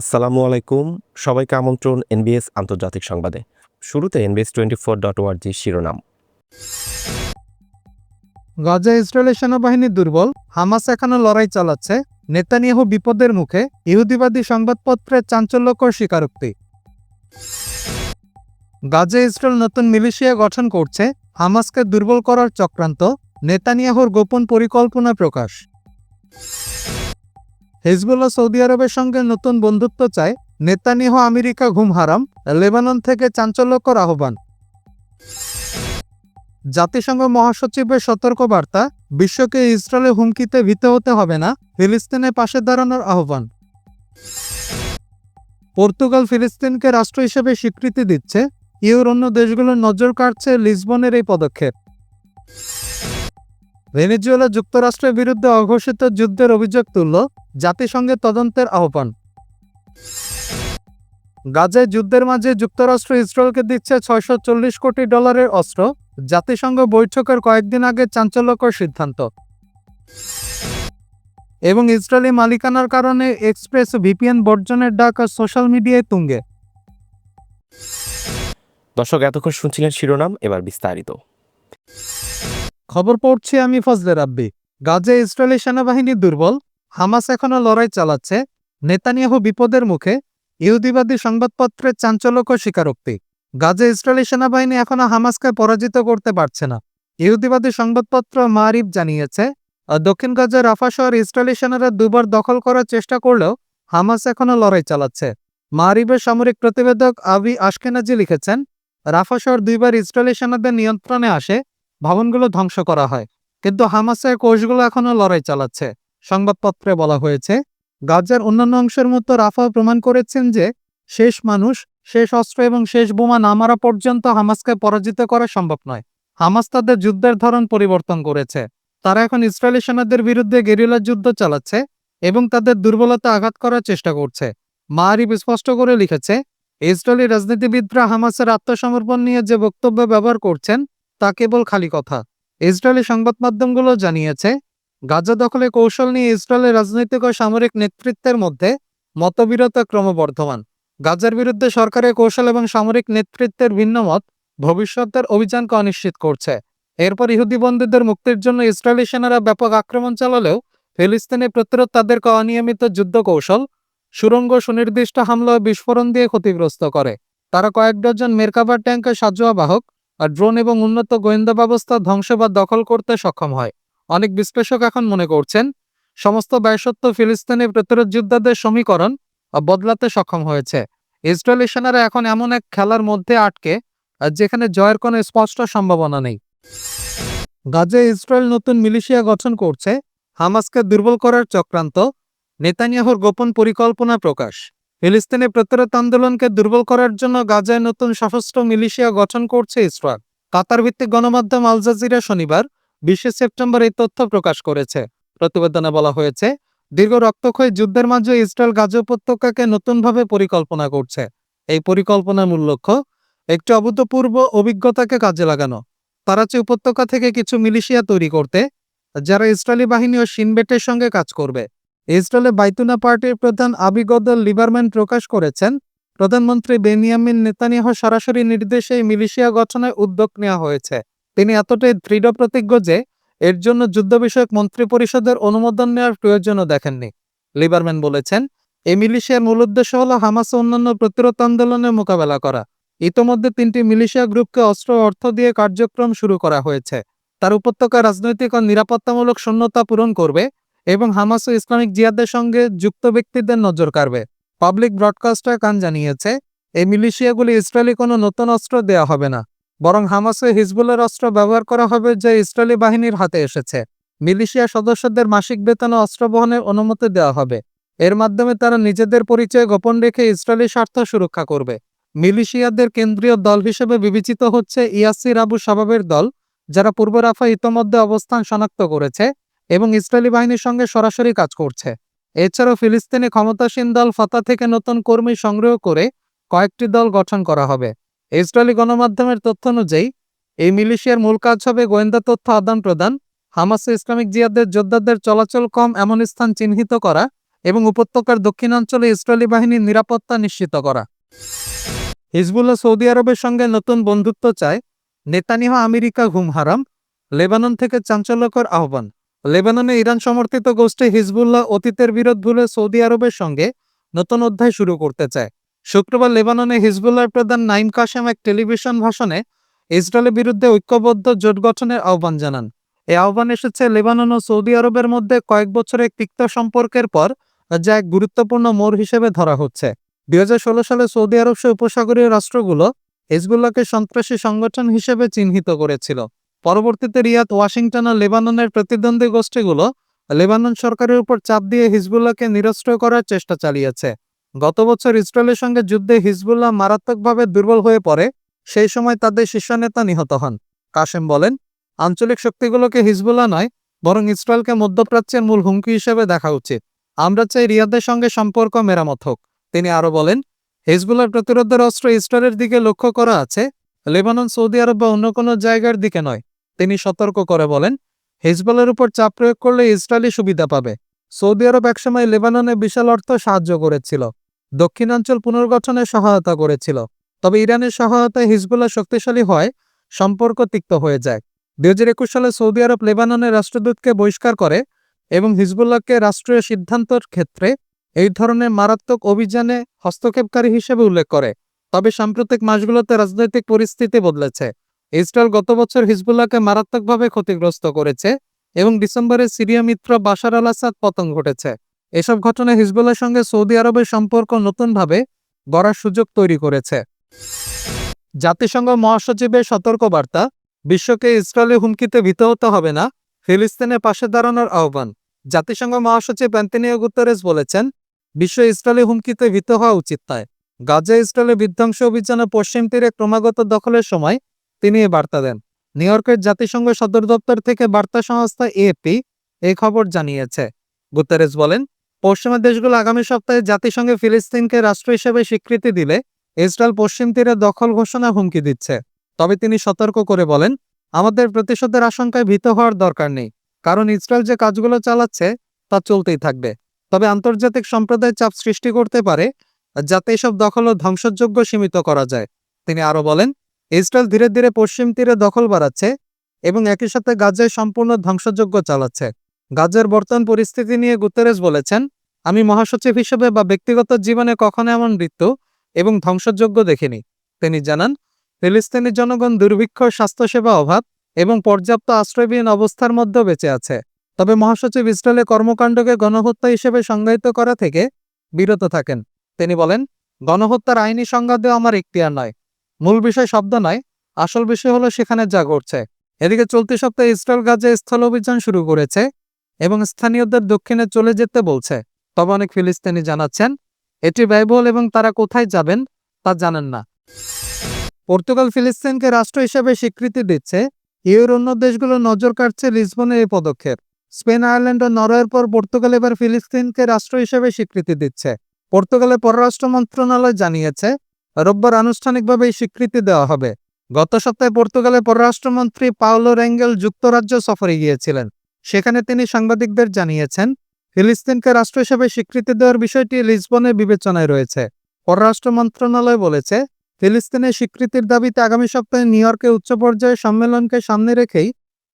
আসসালামু আলাইকুম। সবাইকে আমন্ত্রণ এনবিএস আন্তর্জাতিক সংবাদে। শুরুতে এনবিএস টোয়েন্টি ফোর ডট ওয়ার্জি শিরোনাম। গাজা ইসরায়েলের সেনাবাহিনী দুর্বল, হামাস এখনও লড়াই চালাচ্ছে, নেতানিয়াহু বিপদের মুখে, ইহুদিবাদী সংবাদপত্রের চাঞ্চল্যকর স্বীকারোক্তি। গাজা ইসরায়েল নতুন মিলিশিয়া গঠন করছে, হামাসকে দুর্বল করার চক্রান্ত, নেতানিয়াহুর গোপন পরিকল্পনা প্রকাশ। হিজবুল্লাহ সৌদি আরবের সঙ্গে নতুন বন্ধুত্ব চায় নেতানিয়াহু আমেরিকা ঘুম হারাম, লেবানন থেকে চাঞ্চল্যকর আহ্বান। জাতিসংঘ মহাসচিবের সতর্কবার্তা, বিশ্বকে ইসরায়েলের হুমকিতে ভীত হতে হবে না, ফিলিস্তিনের পাশে দাঁড়ানোর আহ্বান। পর্তুগাল ফিলিস্তিনকে রাষ্ট্র হিসেবে স্বীকৃতি দিচ্ছে ইউর অন্য দেশগুলোর নজর কাটছে লিসবনের এই পদক্ষেপ। ভেনেজুয়েলা যুক্তরাষ্ট্রের বিরুদ্ধে অঘোষিত যুদ্ধের অভিযোগ তুলল জাতিসংঘের তদন্তের আহ্বান। গাজায় যুদ্ধের মাঝে যুক্তরাষ্ট্র ইসরায়েলকে দিচ্ছে ছয়শো চল্লিশ কোটি ডলারের অস্ত্র, জাতিসংঘ বৈঠকের কয়েকদিন আগে চাঞ্চল্যকর সিদ্ধান্ত। এবং ইসরায়েলি মালিকানার কারণে এক্সপ্রেস ভিপিএন বর্জনের ডাক আর সোশ্যাল মিডিয়ায় তুঙ্গে। দর্শক, এতক্ষণ শুনছিলেন শিরোনাম, এবার বিস্তারিত। খবর পড়ছি আমি ফজলে রাব্বি গাজে ইসরায়েলি সেনাবাহিনী দুর্বল, হামাস এখনও লড়াই চালাচ্ছে, নেতানিয়াহু বিপদের মুখে, ইহুদিবাদী সংবাদপত্রের চাঞ্চল্যকর স্বীকারোক্তি। গাজে ইসরায়েলি সেনাবাহিনী এখনও হামাসকে পরাজিত করতে পারছে না। ইহুদিবাদী সংবাদপত্র মারিফ জানিয়েছে দক্ষিণ গাজার রাফা শহর ইসরায়েলি সেনারা দুবার দখল করার চেষ্টা করলেও হামাস এখনও লড়াই চালাচ্ছে। মারিবের সামরিক প্রতিবেদক আবি আশকেনাজি লিখেছেন, রাফা শহর দুইবার ইসরায়েলি সেনাদের নিয়ন্ত্রণে আসে ভবনগুলো ধ্বংস করা হয়। কিন্তু হামাসের কোষগুলো এখনও লড়াই চালাচ্ছে। সংবাদপত্রে বলা হয়েছে, গাজার অন্যান্য অংশের মতো রাফা প্রমাণ করেছেন যে, শেষ মানুষ, শেষ অস্ত্র এবং শেষ বোমা না মারা পর্যন্ত হামাসকে পরাজিত করা সম্ভব নয়। হামাস তাদের যুদ্ধের ধরন পরিবর্তন করেছে। তারা এখন ইসরায়েলি সেনাদের বিরুদ্ধে গেরিলা যুদ্ধ চালাচ্ছে এবং তাদের দুর্বলতা আঘাত করার চেষ্টা করছে। মারিব স্পষ্ট করে লিখেছে, ইসরায়েলি রাজনীতিবিদরা হামাসের আত্মসমর্পণ নিয়ে যে বক্তব্য ব্যবহার করছেন তা কেবল খালি কথা। ইসরায়েলি সংবাদ মাধ্যমগুলো জানিয়েছে, গাজা দখলে কৌশল নিয়ে ইসরায়েলের রাজনৈতিক ও সামরিক নেতৃত্বের মধ্যে মতবিরতা ক্রমবর্ধমান। গাজার বিরুদ্ধে সরকারের কৌশল এবং সামরিক নেতৃত্বের ভিন্ন মত ভবিষ্যতের অভিযানকে অনিশ্চিত করছে। এরপর ইহুদি বন্দীদের মুক্তির জন্য ইসরায়েলি সেনারা ব্যাপক আক্রমণ চালালেও ফিলিস্তিনি প্রতিরোধ তাদেরকে অনিয়মিত যুদ্ধ কৌশল সুরঙ্গ সুনির্দিষ্ট হামলা বিস্ফোরণ দিয়ে ক্ষতিগ্রস্ত করে। তারা কয়েক ডজন মেরকাবার ট্যাঙ্কের সাজোয়া বাহক আর ড্রোন এবং উন্নত গোয়েন্দা ব্যবস্থা ধ্বংস বা দখল করতে সক্ষম হয়। অনেক বিশ্লেষক এখন মনে করছেন, সমস্ত ব্যয়সত্ব ফিলিস্তিনি প্রতিরোধ যোদ্ধাদের সমীকরণ বদলাতে সক্ষম হয়েছে। ইসরায়েলি সেনারা এখন এমন এক খেলার মধ্যে আটকে যেখানে জয়ের কোনো স্পষ্ট সম্ভাবনা নেই। গাজে ইসরায়েল নতুন মিলিশিয়া গঠন করছে, হামাসকে দুর্বল করার চক্রান্ত, নেতানিয়াহুর গোপন পরিকল্পনা প্রকাশ। ফিলিস্তিনি প্রতিরোধ আন্দোলনকে দুর্বল করার জন্য গাজায় নতুন সশস্ত্র মিলিশিয়া গঠন করছে ইসরায়েল। কাতার ভিত্তিক গণমাধ্যম আল জাজিরা শনিবার, বিশে সেপ্টেম্বর এই তথ্য প্রকাশ করেছে। প্রতিবেদনে বলা হয়েছে, দীর্ঘ রক্তক্ষয়ী যুদ্ধের মাঝে ইসরায়েল গাজা উপত্যকাকে নতুনভাবে পরিকল্পনা করছে। এই পরিকল্পনার মূল লক্ষ্য, একটি অভূতপূর্ব অভিজ্ঞতাকে কাজে লাগানো। তারাচি উপত্যকা থেকে কিছু মিলিশিয়া তৈরি করতে, যারা ইসরায়েলি বাহিনী ও সিনবেটের সঙ্গে কাজ করবে। ইসরায়েলের বাইতুনা পার্টির প্রধান আবিগদল লিবারম্যান প্রকাশ করেছেন, প্রধানমন্ত্রী বেনিয়ামিন নেতানিয়াহ সরাসরি নির্দেশে মিলিশিয়া গঠনের উদ্যোগ নেওয়া হয়েছে। তিনি এতটাই দৃঢ় প্রতিজ্ঞ যে, এর জন্য যুদ্ধ বিষয়ক মন্ত্রী পরিষদের অনুমোদন নেওয়ার প্রয়োজনও দেখেননি। লিবারম্যান বলেছেন, এই মিলিশিয়ার মূল উদ্দেশ্য হল হামাস অন্যান্য প্রতিরোধ আন্দোলনের মোকাবেলা করা। ইতোমধ্যে তিনটি মিলিশিয়া গ্রুপকে অস্ত্র অর্থ দিয়ে কার্যক্রম শুরু করা হয়েছে। তার উপত্যকা রাজনৈতিক ও নিরাপত্তামূলক শূন্যতা পূরণ করবে এবং হামাস ও ইসলামিক জিহাদের সঙ্গে যুক্ত ব্যক্তিদের নজর কাড়বে। পাবলিক ব্রডকাস্টার কান জানিয়েছে এই মিলিশিয়াগুলি ইসরায়েলি কোনো নতুন অস্ত্র দেওয়া হবে না, বরং হামাস হিজবুলের অস্ত্র ব্যবহার করা হবে যা ইসরায়েলি বাহিনীর হাতে এসেছে। মিলিশিয়া সদস্যদের মাসিক বেতন অস্ত্র বহনের অনুমতি দেওয়া হবে। এর মাধ্যমে তারা নিজেদের পরিচয় গোপন রেখে ইসরায়েলি স্বার্থ সুরক্ষা করবে। মিলিশিয়াদের কেন্দ্রীয় দল হিসেবে বিবেচিত হচ্ছে ইয়াসির আবু শাবাবের দল, যারা পূর্ব রাফা ইতোমধ্যে অবস্থান শনাক্ত করেছে। এবং ইসরায়েলি বাহিনীর সঙ্গে সরাসরি কাজ করছে। এছাড়াও ফিলিস্তিনি ক্ষমতাসীন দল ফাতা থেকে নতুন কর্মী সংগ্রহ করে কয়েকটি দল গঠন করা হবে। ইসরায়েলি গণমাধ্যমের তথ্য অনুযায়ী, এই মিলিশিয়ার মূল কাজ হবে গোয়েন্দা তথ্য আদান প্রদান, হামাস ইসলামিক জিয়াদের যোদ্ধাদের চলাচল কম এমন স্থান চিহ্নিত করা এবং উপত্যকার দক্ষিণাঞ্চলে ইসরায়েলি বাহিনীর নিরাপত্তা নিশ্চিত করা। হিজবুল্লাহ সৌদি আরবের সঙ্গে নতুন বন্ধুত্ব চায় নেতানিয়াহু আমেরিকা ঘুম হারাম, লেবানন থেকে চাঞ্চল্যকর আহ্বান। লেবাননে ইরান সমর্থিত গোষ্ঠী হিজবুল্লাহ অতীতের বিরোধ ভুলে সৌদি আরবের সঙ্গে নতুন অধ্যায় শুরু করতে চায়। শুক্রবার লেবাননে হিজবুল্লাহর প্রধান নাইম কাশেম এক টেলিভিশন ভাষণে ইসরায়েলের বিরুদ্ধে ঐক্যবদ্ধ জোট গঠনের আহ্বান জানান। এই আহ্বান এসেছে লেবানন ও সৌদি আরবের মধ্যে কয়েক বছরের তিক্ত সম্পর্কের পর যা এক গুরুত্বপূর্ণ মোড় হিসেবে ধরা হচ্ছে। দুই হাজার ষোলো সালে সৌদি আরব সহ উপসাগরীয় রাষ্ট্রগুলো হিজবুল্লাহকে সন্ত্রাসী সংগঠন হিসেবে চিহ্নিত করেছিল। পরবর্তীতে রিয়াদ ওয়াশিংটন ও লেবাননের প্রতিদ্বন্দ্বী গোষ্ঠীগুলো লেবানন সরকারের উপর চাপ দিয়ে হিজবুল্লাহকে নিরস্ত্র করার চেষ্টা চালিয়েছে। গত বছর ইসরায়েলের সঙ্গে যুদ্ধে হিজবুল্লাহ মারাত্মকভাবে দুর্বল হয়ে পড়ে, সেই সময় তাদের শীর্ষ নেতা নিহত হন। কাশেম বলেন, আঞ্চলিক শক্তিগুলোকে হিজবুল্লাহ নয়, বরং ইসরায়েলকে মধ্যপ্রাচ্যের মূল হুমকি হিসেবে দেখা উচিত। আমরা চাই রিয়াদের সঙ্গে সম্পর্ক মেরামত হোক। তিনি আরও বলেন, হিজবুল্লাহর প্রতিরোধের অস্ত্র ইসরায়েলের দিকে লক্ষ্য করা আছে লেবানন, সৌদি আরব বা অন্য কোনো জায়গার দিকে নয়। তিনি সতর্ক করে বলেন, হিজবুলের উপর চাপ প্রয়োগ করলে ইসরায়েলি সুবিধা পাবে। সৌদি আরব একসময় লেবাননে বিশাল অর্থ সাহায্য করেছিল, দক্ষিণাঞ্চল পুনর্গঠনে সহায়তা করেছিল। তবে ইরানের সহায়তায় হিজবুল্লাহ শক্তিশালী হয় সম্পর্ক তিক্ত হয়ে যায়। দুই হাজার একুশ সালে সৌদি আরব লেবাননের রাষ্ট্রদূতকে বহিষ্কার করে এবং হিজবুল্লাহকে রাষ্ট্রীয় সিদ্ধান্তর ক্ষেত্রে এই ধরনের মারাত্মক অভিযানে হস্তক্ষেপকারী হিসেবে উল্লেখ করে। তবে সাম্প্রতিক মাসগুলোতে রাজনৈতিক পরিস্থিতি বদলেছে। ইসরায়েল গত বছর হিজবুল্লাহকে মারাত্মকভাবে ক্ষতিগ্রস্ত করেছে এবং ডিসেম্বরে সিরিয়া মিত্র বাশার আল আসাদ পতন ঘটেছে। এসব ঘটনায় হিজবুল্লাহর সঙ্গে সৌদি আরবের সম্পর্ক নতুনভাবে গড়ার সুযোগ তৈরি করেছে। জাতিসংঘ মহাসচিবের সতর্কবার্তা, বিশ্বকে ইসরায়েলের হুমকিতে ভীত হতে হবে না, ফিলিস্তিনের পাশে দাঁড়ানোর আহ্বান। জাতিসংঘ মহাসচিব অ্যান্টনিও গুতেরেস বলেছেন, বিশ্ব ইসরায়েলি হুমকিতে ভীত হওয়া উচিত নয়। গাজা ইসরায়েলের বিধ্বংস অভিযানে পশ্চিম তীরে ক্রমাগত দখলের সময় তিনি এ বার্তা দেন। নিউ ইয়র্কের জাতিসংঘ সদর দপ্তর থেকে বার্তা সংস্থা এএপি এই খবর জানিয়েছে। গুতেরেস বলেন পশ্চিমা দেশগুলো আগামী সপ্তাহে জাতিসংঘে ফিলিস্তিনকে রাষ্ট্র হিসেবে স্বীকৃতি দিলে ইসরায়েল পশ্চিম তীরে দখল ঘোষণা হুমকি দিচ্ছে। তবে তিনি সতর্ক করে বলেন, আমাদের প্রতিশোধের আশঙ্কায় ভীত হওয়ার দরকার নেই, কারণ ইসরায়েল যে কাজগুলো চালাচ্ছে তা চলতেই থাকবে। তবে আন্তর্জাতিক সম্প্রদায় চাপ সৃষ্টি করতে পারে যাতে এসব দখল ও ধ্বংসযোগ্য সীমিত করা যায়। তিনি আরও বলেন, ইসরায়েল ধীরে ধীরে পশ্চিম তীরে দখল বাড়াচ্ছে এবং একই সাথে গাজায় সম্পূর্ণ ধ্বংসযোগ্য চালাচ্ছে। গাজার বর্তমান পরিস্থিতি নিয়ে গুতেরেস বলেছেন, আমি মহাসচিব হিসেবে বা ব্যক্তিগত জীবনে কখনো এমন মৃত্যু এবং ধ্বংসযোগ্য দেখিনি। তিনি জানান, ফিলিস্তিনি জনগণ দুর্ভিক্ষ, স্বাস্থ্যসেবা অভাব এবং পর্যাপ্ত আশ্রয়বিহীন অবস্থার মধ্যে বেঁচে আছে। তবে মহাসচিব ইসরায়েলের কর্মকাণ্ডকে গণহত্যা হিসেবে সংজ্ঞায়িত করা থেকে বিরত থাকেন। তিনি বলেন, গণহত্যার আইনি সংজ্ঞা দেওয়া আমার ইখতিয়ার নয়। মূল বিষয় শব্দ নয়, আসল বিষয় হলো সেখানে যা ঘটছে। এদিকে চলতি সপ্তাহে ইসরায়েল গাজে স্থল অভিযান শুরু করেছে এবং স্থানীয়দের দক্ষিণে চলে যেতে বলছে। তবে অনেক ফিলিস্তিনি জানাচ্ছেন, এটি ব্যয়বহুল এবং তারা কোথায় যাবেন তা জানেন না। পর্তুগাল ফিলিস্তিনকে রাষ্ট্র হিসেবে স্বীকৃতি দিচ্ছে। ইউর অন্য দেশগুলো নজর কাটছে লিসবনের এই পদক্ষেপ। স্পেন, আয়ারল্যান্ড ও নরওয়ের পর পর্তুগাল এবার ফিলিস্তিনকে রাষ্ট্র হিসেবে স্বীকৃতি দিচ্ছে। পর্তুগালের পররাষ্ট্র মন্ত্রণালয় জানিয়েছে, রোববার আনুষ্ঠানিকভাবে এই স্বীকৃতি দেওয়া হবে। গত সপ্তাহে পর্তুগালের পররাষ্ট্রমন্ত্রী পাওলো রেঙ্গেল যুক্তরাজ্য সফরে গিয়েছিলেন। সেখানে তিনি সাংবাদিকদের জানিয়েছেন, ফিলিস্তিনকে রাষ্ট্র হিসেবে স্বীকৃতি দেওয়ার বিষয়টি লিসবনের বিবেচনায় রয়েছে। পররাষ্ট্র মন্ত্রণালয় বলেছে, ফিলিস্তিনের স্বীকৃতির দাবিতে আগামী সপ্তাহে নিউ ইয়র্কে উচ্চ পর্যায়ের সম্মেলনকে সামনে রেখেই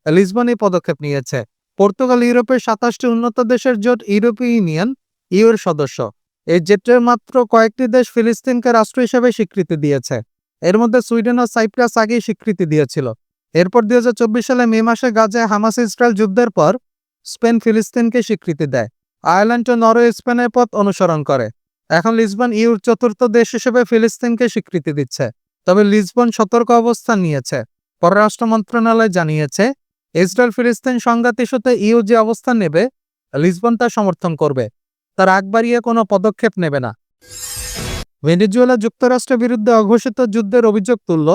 লিসবন এই পদক্ষেপ নিয়েছে। পর্তুগাল ইউরোপের সাতাশটি উন্নত দেশের জোট ইউরোপীয় ইউনিয়ন, ইউর সদস্য। এই জেটের মাত্র কয়েকটি দেশ ফিলিস্তিনকে রাষ্ট্র হিসেবে স্বীকৃতি দিয়েছে। এর মধ্যে সুইডেন ও সাইপ্রাস আগেই স্বীকৃতি দিয়েছিল। এরপর দুই হাজার চব্বিশ সালে মে মাসে গাজায় হামাস ইসরায়েল যুদ্ধের পর স্পেন ফিলিস্তিনকে স্বীকৃতি দেয়। আয়ারল্যান্ড ও নরওয়ে স্পেনের পথ অনুসরণ করে। এখন লিসবন ইউর চতুর্থ দেশ হিসেবে ফিলিস্তিনকে স্বীকৃতি দিচ্ছে। তবে লিসবন সতর্ক অবস্থান নিয়েছে। পররাষ্ট্র মন্ত্রণালয় জানিয়েছে ইসরায়েল ফিলিস্তিন সংঘাত ইস্যুতে ইউ যে অবস্থান নেবে, লিসবন তা সমর্থন করবে। তার আগ বাড়িয়ে কোনো পদক্ষেপ নেবে না। ভেনিজুয়েলা যুক্তরাষ্ট্রের বিরুদ্ধে অঘোষিত যুদ্ধের অভিযোগ তুলল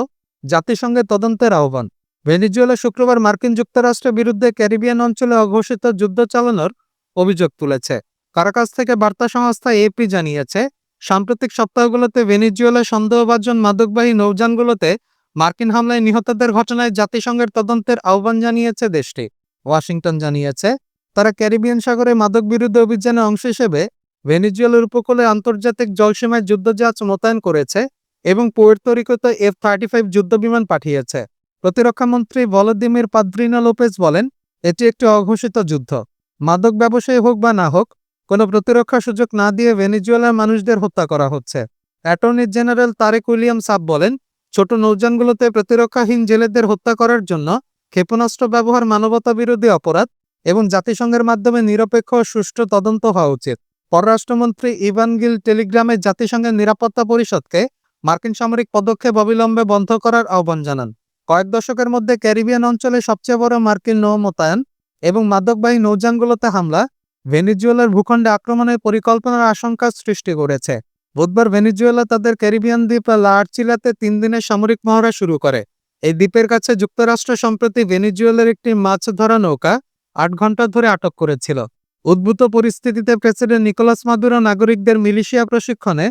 জাতিসংঘের তদন্তের আহ্বান। ভেনিজুয়েলা শুক্রবার মার্কিন যুক্তরাষ্ট্রের বিরুদ্ধে ক্যারিবিয়ান অঞ্চলে অঘোষিত যুদ্ধ চালানোর অভিযোগ তুলেছে। কারাকাস থেকে বার্তা সংস্থা এপি জানিয়েছে, সাম্প্রতিক সপ্তাহগুলোতে ভেনেজুয়েলা সন্দেহভাজন মাদকবাহী নৌযানগুলোতে মার্কিন হামলায় নিহতদের ঘটনায় জাতিসংঘের তদন্তের আহ্বান জানিয়েছে দেশটি। ওয়াশিংটন জানিয়েছে তারা ক্যারিবিয়ান সাগরে মাদক বিরুদ্ধে অভিযানের অংশ হিসেবে ভেনিজুয়েলার উপকূলে আন্তর্জাতিক জলসীমায় যুদ্ধজাহাজ মোতায়েন করেছে এবং পুয়ের্তো এফ থার্টি ফাইভ যুদ্ধবিমান পাঠিয়েছে। প্রতিরক্ষামন্ত্রী ভলোদিমির পাদ্রিনা লোপেজ বলেন, এটি একটি অঘোষিত যুদ্ধ। মাদক ব্যবসায়ী হোক বা না হোক, কোনো প্রতিরক্ষা সুযোগ না দিয়ে ভেনিজুয়েলার মানুষদের হত্যা করা হচ্ছে। Attorney general Tarek William Saab বলেন, ছোট নৌযানগুলোতে প্রতিরক্ষাহীন জেলেদের হত্যা করার জন্য ক্ষেপণাস্ত্র ব্যবহার মানবতা বিরোধী অপরাধ এবং জাতিসংঘের মাধ্যমে নিরপেক্ষ সুষ্ঠু তদন্ত হওয়া উচিত। পররাষ্ট্রমন্ত্রী ইভান গিল টেলিগ্রামে জাতিসংঘের নিরাপত্তা পরিষদকে মার্কিন সামরিক পদক্ষেপ অবিলম্বে বন্ধ করার আহ্বান জানান। কয়েক দশকের মধ্যে ক্যারিবিয়ান অঞ্চলে সবচেয়ে বড় মার্কিন নৌ মোতায়েন এবং মাদকবাহী নৌযানগুলোতে হামলা ভেনিজুয়েলার ভূখণ্ডে আক্রমণের পরিকল্পনার আশঙ্কা সৃষ্টি করেছে। বুধবার ভেনিজুয়েলা তাদের ক্যারিবিয়ান দ্বীপ লা আর্চিলাতে তিন দিনের সামরিক মহড়া শুরু করে। এই দ্বীপের কাছে যুক্তরাষ্ট্র সম্প্রতি ভেনিজুয়েলার একটি মাছ ধরা নৌকা আট ঘণ্টা ধরে আটক করেছিল। উদ্ভূত পরিস্থিতিতে প্রেসিডেন্ট নিকোলাস মাদুরো নাগরিকদের মিলিশিয়া প্রশিক্ষণে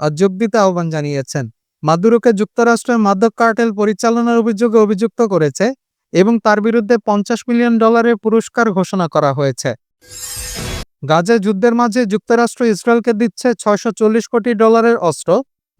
যোগ দিতে আহ্বান জানিয়েছেন। মাদুরোকে যুক্তরাষ্ট্রের মাদক কার্টেল পরিচালনার অভিযোগে অভিযুক্ত করেছে এবং তার বিরুদ্ধে পঞ্চাশ মিলিয়ন ডলারের পুরস্কার ঘোষণা করা হয়েছে। গাজে যুদ্ধের মাঝে যুক্তরাষ্ট্র ইসরায়েলকে দিচ্ছে ছয়শো চল্লিশ কোটি ডলারের অস্ত্র।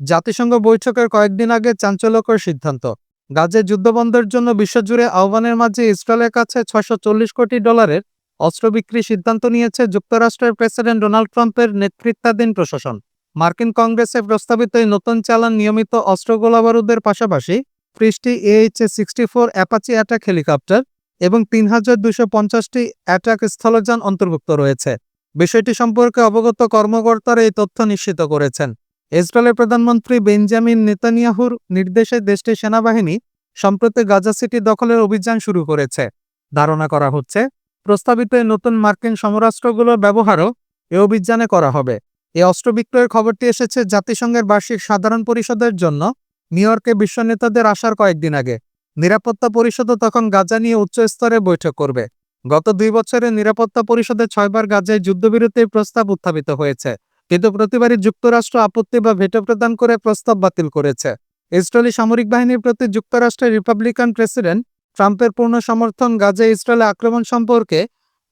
জাতিসংঘ বৈঠকের কয়েকদিন আগে চাঞ্চল্যকর সিদ্ধান্ত। গাজে যুদ্ধবন্ধের জন্য বিশ্বজুড়ে আহ্বানের মাঝে ইসরায়েলের কাছে চল্লিশ কোটি ডলারের অস্ত্র বিক্রির সিদ্ধান্ত নিয়েছে যুক্তরাষ্ট্রের প্রেসিডেন্ট ডোনাল্ড ট্রাম্পের নেতৃত্বাধীন প্রশাসন। মার্কিন কংগ্রেসে প্রস্তাবিত এই নতুন চালান নিয়মিত অস্ত্র গোলাবারুদের পাশাপাশি ত্রিশটি H sixty four Apache attack helicopter এবং তিন হাজার দুশো পঞ্চাশটি অ্যাটাক স্থলযান অন্তর্ভুক্ত রয়েছে। বিষয়টি সম্পর্কে অবগত কর্মকর্তারা এই তথ্য নিশ্চিত করেছেন। ইসরায়েলের প্রধানমন্ত্রী বেঞ্জামিন নেতানিয়াহুর নির্দেশে দেশটির সেনাবাহিনী, সম্প্রতি গাজা সিটি দখলের অভিযান শুরু করেছে। ধারণা করা হচ্ছে, প্রস্তাবিত নতুন মার্কিন সমরাস্ত্রগুলোর ব্যবহারও এ অভিযানে করা হবে। এই অস্ত্র বিক্রয়ের খবরটি এসেছে জাতিসংঘের বার্ষিক সাধারণ পরিষদের জন্য, নিউ ইয়র্কে বিশ্ব নেতাদের আসার কয়েকদিন আগে। নিরাপত্তা পরিষদও তখন গাজা নিয়ে উচ্চ স্তরে বৈঠক করবে। গত দুই বছরে নিরাপত্তা পরিষদে ছয়বার গাজায় যুদ্ধবিরতির প্রস্তাব উত্থাপিত হয়েছে। কিন্তু প্রতিবারই যুক্তরাষ্ট্র আপত্তি বা ভেটো প্রদান করে প্রস্তাব বাতিল করেছে। ইসরায়েলি সামরিক বাহিনীর প্রতি যুক্তরাষ্ট্রের রিপাবলিকান প্রেসিডেন্ট ট্রাম্পের পূর্ণ সমর্থন গাজে ইসরায়েলে আক্রমণ সম্পর্কে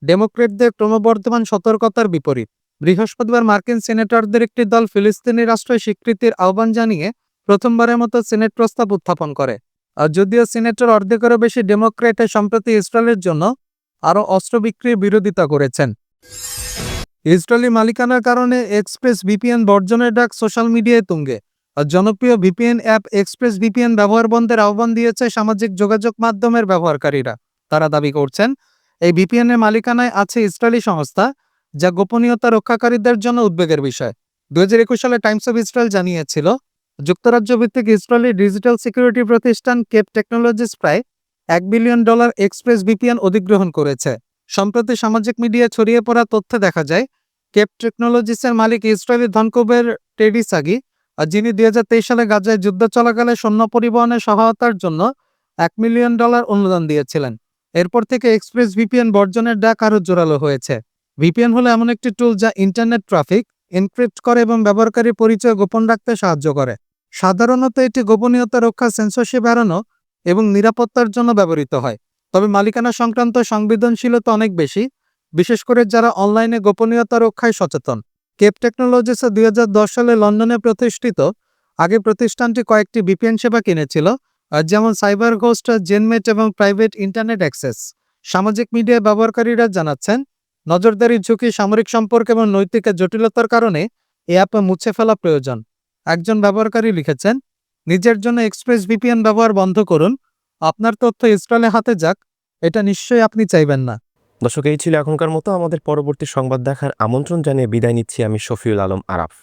ডেমোক্রেটদের ক্রমবর্ধমান সতর্কতার বিপরীত। বৃহস্পতিবার মার্কিন সিনেটরদের একটি দল ফিলিস্তিনি রাষ্ট্রের স্বীকৃতির আহ্বান জানিয়ে প্রথমবারের মতো সিনেট প্রস্তাব উত্থাপন করে। আর যদিও সিনেটর অর্ধেকেরও বেশি ডেমোক্রেটে সম্প্রতি ইসরায়েলের জন্য আরও অস্ত্র বিক্রির বিরোধিতা করেছেন। ইসরায়েলি মালিকানার কারণে এক্সপ্রেস ভিপিএন বর্জনের ডাক সোশ্যাল মিডিয়ায় তুঙ্গে। আর জনপ্রিয় ভিপিএন অ্যাপ এক্সপ্রেস ভিপিএন ব্যবহার বন্ধের আহ্বান দিয়েছে সামাজিক যোগাযোগ মাধ্যমের ব্যবহারকারীরা। তারা দাবি করছেন, এই ভিপিএন এর মালিকানায় আছে ইসরায়েলি সংস্থা, যা গোপনীয়তা রক্ষাকারীদের জন্য উদ্বেগের বিষয়। দু হাজার একুশ সালে টাইমস অফ ইসরায়েল জানিয়েছিল যুক্তরাজ্য ভিত্তিক ইসরায়েলি ডিজিটাল সিকিউরিটি প্রতিষ্ঠান কেপ টেকনোলজিস প্রায় এক বিলিয়ন ডলার এক্সপ্রেস ভিপিএন অধিগ্রহণ করেছে। সম্প্রতি সামাজিক মিডিয়ায় ছড়িয়ে পড়া তথ্যে দেখা যায়, কেপ টেকনোলজিসের মালিক ইসরায়েলি ধনকুবের টেডি সাগি যিনি দুই হাজার তেইশ সালে গাজায় যুদ্ধ চলাকালে সৈন্য পরিবহনে সহায়তার জন্য এক মিলিয়ন ডলার অনুদান দিয়েছিলেন। এরপর থেকে এক্সপ্রেস ভিপিএন বর্জনের ডাক আরও জোরালো হয়েছে। ভিপিএন হলো এমন একটি টুল যা ইন্টারনেট ট্রাফিক, এনক্রিপ্ট করে এবং ব্যবহারকারী পরিচয় গোপন রাখতে সাহায্য করে। সাধারণত এটি গোপনীয়তা রক্ষা সেন্সরশিপ এড়ানো এবং নিরাপত্তার জন্য ব্যবহৃত হয়। তবে মালিকানা সংক্রান্ত সংবেদনশীলতা অনেক বেশি, বিশেষ করে যারা অনলাইনে গোপনীয়তা রক্ষায় সচেতন। কেপ টেকনোলজিস দুই সালে লন্ডনে প্রতিষ্ঠিত আগে প্রতিষ্ঠানটি কয়েকটি বিপিএন সেবা কিনেছিল যেমন সাইবার ঘোস্ট, জেনমেট এবং প্রাইভেট ইন্টারনেট অ্যাক্সেস। সামাজিক মিডিয়া ব্যবহারকারীরা জানাচ্ছেন, নজরদারি ঝুঁকি সামরিক সম্পর্ক এবং নৈতিক জটিলতার কারণে এ অ্যাপ মুছে ফেলা প্রয়োজন। একজন ব্যবহারকারী লিখেছেন, নিজের জন্য এক্সপ্রেস ভিপিএন ব্যবহার বন্ধ করুন আপনার তথ্য ইসরায়েলের হাতে যাক, এটা নিশ্চয়ই আপনি চাইবেন না। দর্শক, এই ছিল এখনকার মতো। আমাদের পরবর্তী সংবাদ দেখার আমন্ত্রণ জানিয়ে বিদায় নিচ্ছি আমি শফিউল আলম আরাফ।